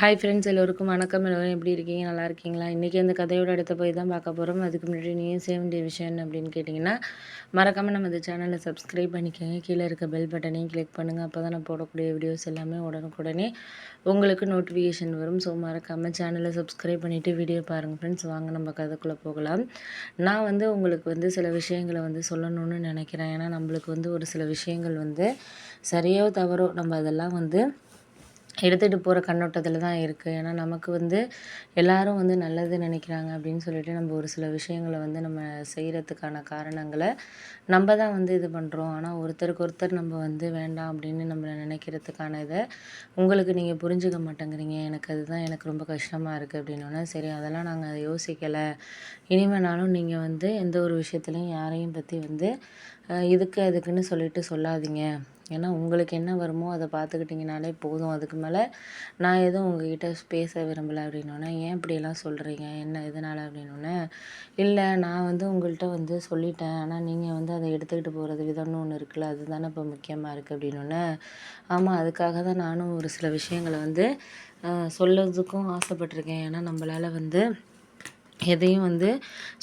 Hi friends எல்லோருக்கும் வணக்கம். எல்லோரும் எப்படி இருக்கீங்க? நல்லா இருக்கீங்களா? இன்றைக்கி அந்த கதையோட இடத்த போய் தான் பார்க்க போகிறோம் அதுக்கு முன்னாடி நீங்கள் சேவ் வேண்டிய விஷயம் அப்படின்னு கேட்டிங்கன்னா மறக்காமல் நம்ம இந்த சேனலை சப்ஸ்கிரைப் பண்ணிக்கோங்க. கீழே இருக்க பெல் பட்டனையும் கிளிக் பண்ணுங்கள் அப்போ தான் நான் போடக்கூடிய வீடியோஸ் எல்லாமே உடனுக்குடனே உங்களுக்கு நோட்டிஃபிகேஷன் வரும். ஸோ மறக்காமல் சேனலை சப்ஸ்கிரைப் பண்ணிவிட்டு வீடியோ பாருங்கள் ஃப்ரெண்ட்ஸ் வாங்க நம்ம கதைக்குள்ளே போகலாம். நான் வந்து உங்களுக்கு வந்து சில விஷயங்களை வந்து சொல்லணும்னு நினைக்கிறேன். ஏன்னா நம்மளுக்கு வந்து ஒரு சில விஷயங்கள் வந்து சரியோ தவறோ நம்ம அதெல்லாம் வந்து எடுத்துகிட்டு போகிற கண்ணோட்டத்தில் தான் இருக்குது ஏன்னா நமக்கு வந்து எல்லாரும் வந்து நல்லது நினைக்கிறாங்க அப்படின்னு சொல்லிட்டு நம்ம ஒரு சில விஷயங்களை வந்து நம்ம செய்கிறதுக்கான காரணங்களை நம்ம தான் வந்து இது பண்ணுறோம் ஆனால் ஒருத்தருக்கு ஒருத்தர் நம்ம வந்து வேண்டாம் அப்படின்னு நம்மளை நினைக்கிறதுக்கான இதை உங்களுக்கு நீங்கள் புரிஞ்சுக்க மாட்டேங்கிறீங்க. எனக்கு அதுதான் எனக்கு ரொம்ப கஷ்டமாக இருக்குது அப்படின்னோடனே சரி அதெல்லாம் நாங்கள் யோசிக்கலை. இனிமேனாலும் நீங்கள் வந்து எந்த ஒரு விஷயத்துலையும் யாரையும் பற்றி வந்து இதுக்கு அதுக்குன்னு சொல்லிட்டு சொல்லாதீங்க. ஏன்னா உங்களுக்கு என்ன வருமோ அதை பார்த்துக்கிட்டிங்கனாலே போதும். அதுக்கு மேலே நான் எதுவும் உங்ககிட்ட பேச விரும்பலை அப்படின்னோடனே ஏன் இப்படியெல்லாம் சொல்கிறீங்க என்ன எதனால்? அப்படின்னோடனே இல்லை நான் வந்து உங்கள்கிட்ட வந்து சொல்லிட்டேன். ஆனால் நீங்கள் வந்து அதை எடுத்துக்கிட்டு போகிறது விதம்னு ஒன்று இருக்குல்ல. அதுதானே இப்போ முக்கியமாக இருக்குது அப்படின்னோடனே ஆமாம் அதுக்காக தான் நானும் ஒரு சில விஷயங்களை வந்து சொல்லதுக்கும் ஆசைப்பட்டிருக்கேன். ஏன்னா நம்மளால் வந்து எதையும் வந்து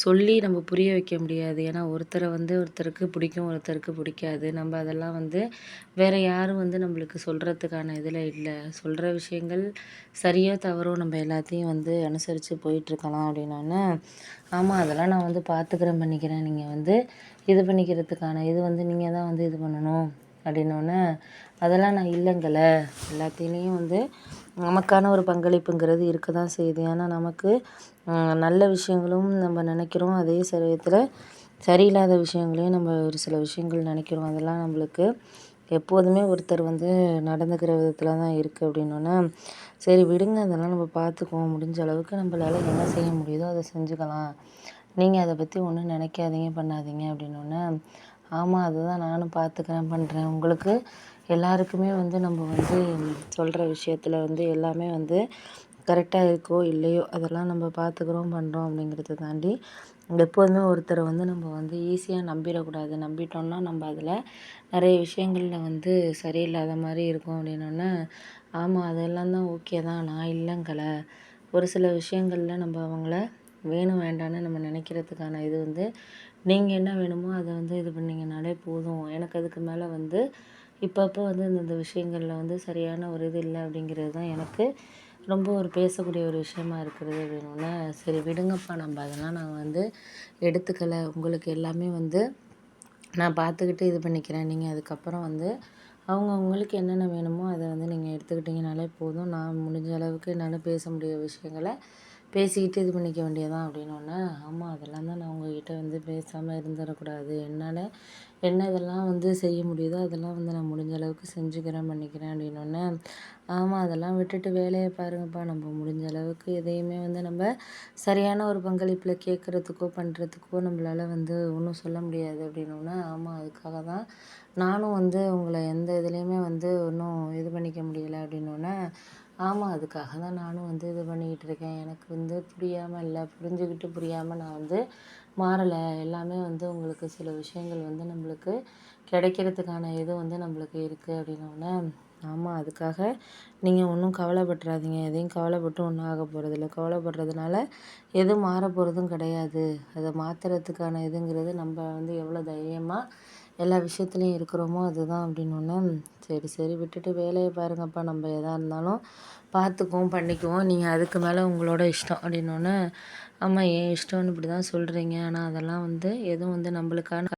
சொல்லி நம்ம புரிய வைக்க முடியாது. ஏன்னா ஒருத்தரை வந்து ஒருத்தருக்கு பிடிக்கும் ஒருத்தருக்கு பிடிக்காது. நம்ம அதெல்லாம் வந்து வேறு யாரும் வந்து நம்மளுக்கு சொல்கிறதுக்கான இதில் இல்லை. சொல்கிற விஷயங்கள் சரியோ தவறோ நம்ம எல்லாத்தையும் வந்து அனுசரித்து போயிட்டுருக்கலாம் அப்படின்னோடனே ஆமாம் அதெல்லாம் நான் வந்து பார்த்துக்கிறேன் பண்ணிக்கிறேன். நீங்கள் வந்து இது பண்ணிக்கிறதுக்கான இது வந்து நீங்கள் தான் வந்து இது பண்ணணும். அப்படின்னோடனே அதெல்லாம் நான் இல்லைங்கல எல்லாத்திலையும் வந்து நமக்கான ஒரு பங்களிப்புங்கிறது இருக்க தான் செய்யுது. ஏன்னா நமக்கு நல்ல விஷயங்களும் நம்ம நினைக்கிறோம். அதே சமயத்தில் சரியில்லாத விஷயங்களையும் நம்ம ஒரு சில விஷயங்கள் நினைக்கிறோம். அதெல்லாம் நம்மளுக்கு எப்போதுமே ஒருத்தர் வந்து நடந்துக்கிற விதத்தில் தான் இருக்குது அப்படின்னோடனே சரி விடுங்க. அதெல்லாம் நம்ம பார்த்துக்குவோம் முடிஞ்ச அளவுக்கு நம்மளால் என்ன செய்ய முடியுதோ அதை செஞ்சுக்கலாம். நீங்கள் அதை பற்றி ஒன்றும் நினைக்காதீங்க. பண்ணாதீங்க. அப்படின்னோடனே ஆமாம் அதுதான் நானும் பார்த்துக்குறேன் பண்ணுறேன் உங்களுக்கு எல்லாருக்குமே வந்து நம்ம வந்து சொல்கிற விஷயத்தில் வந்து எல்லாமே வந்து கரெக்டாக இருக்கோ இல்லையோ அதெல்லாம் நம்ம பார்த்துக்குறோம் பண்ணுறோம் அப்படிங்கிறத தாண்டி எப்போதுமே ஒருத்தரை வந்து நம்ம வந்து ஈஸியாக நம்பிடக்கூடாது. நம்பிட்டோம்னா நம்ம அதில் நிறைய விஷயங்களில் வந்து சரியில்லாத மாதிரி இருக்கும் அப்படின்னோடனே ஆமாம் அதெல்லாம் தான் ஓகே தான். நான் இல்லைங்கலை. ஒரு சில விஷயங்களில் நம்ம அவங்கள வேணும் வேண்டான்னு நம்ம நினைக்கிறதுக்கான இது வந்து நீங்கள் என்ன வேணுமோ அதை வந்து இது பண்ணிங்கனாலே போதும். எனக்கு அதுக்கு மேலே வந்து இப்பப்போ வந்து இந்த விஷயங்களில் வந்து சரியான ஒரு இது இல்லை அப்படிங்கிறது தான் எனக்கு ரொம்ப ஒரு பேசக்கூடிய ஒரு விஷயமா இருக்கிறது அப்படின்னோடனே சரி விடுங்கப்பா நம்ம அதெல்லாம் நான் வந்து எடுத்துக்கலை. உங்களுக்கு எல்லாமே வந்து நான் பார்த்துக்கிட்டு இது பண்ணிக்கிறேன். நீங்கள் அதுக்கப்புறம் வந்து அவங்க அவங்களுக்கு என்னென்ன வேணுமோ அதை வந்து நீங்கள் எடுத்துக்கிட்டிங்கனாலே போதும். நான் முடிஞ்ச அளவுக்கு என்னால் பேச முடிய விஷயங்களை பேசிக்கிட்டு இது பண்ணிக்க வேண்டியதான் அப்படின்னோடனே ஆமாம் அதெல்லாம் தான் நான் உங்ககிட்ட வந்து பேசாமல் இருந்துடக்கூடாது. என்னால் என்ன இதெல்லாம் வந்து செய்ய முடியுதோ அதெல்லாம் வந்து நான் முடிஞ்ச அளவுக்கு செஞ்சுக்கிறேன் பண்ணிக்கிறேன் அப்படின்னோடனே ஆமாம் அதெல்லாம் விட்டுட்டு வேலையை பாருங்கப்பா. நம்ம முடிஞ்ச அளவுக்கு எதையுமே வந்து நம்ம சரியான ஒரு பங்களிப்பில் கேட்குறதுக்கோ பண்ணுறதுக்கோ நம்மளால் வந்து ஒன்றும் சொல்ல முடியாது அப்படின்னோடனே ஆமாம் அதுக்காக தான் நானும் வந்து உங்களை எந்த இதுலேயுமே வந்து ஒன்றும் இது பண்ணிக்க முடியலை அப்படின்னோடனே ஆமாம் அதுக்காக தான் நானும் வந்து இது பண்ணிக்கிட்டு இருக்கேன். எனக்கு வந்து புரியாமல் இல்லை புரிஞ்சுக்கிட்டு புரியாமல் நான் வந்து மாறலை. எல்லாமே வந்து உங்களுக்கு சில விஷயங்கள் வந்து நம்மளுக்கு கிடைக்கிறதுக்கான இது வந்து நம்மளுக்கு இருக்குது அப்படின்னோடனே ஆமாம் அதுக்காக நீங்கள் ஒன்றும் கவலைப்பட்றாதீங்க எதையும் கவலைப்பட்டு ஒன்றும் ஆக போகிறதில்ல கவலைப்படுறதுனால எதுவும் மாற போகிறதும் கிடையாது. அதை மாற்றுறதுக்கான இதுங்கிறது நம்ம வந்து எவ்வளோ தைரியமாக எல்லா விஷயத்துலையும் இருக்கிறோமோ அதுதான் அப்படின்னோடனே சரி சரி விட்டுட்டு வேலையை பாருங்கப்பா நம்ம எதாக இருந்தாலும் பார்த்துக்குவோம் பண்ணிக்குவோம். நீங்கள் அதுக்கு மேலே உங்களோட இஷ்டம் அப்படின்னோடனே ஆமாம் என் இஷ்டம்னு இப்படி தான் சொல்கிறீங்க ஆனால் அதெல்லாம் வந்து எதுவும் வந்து நம்மளுக்கான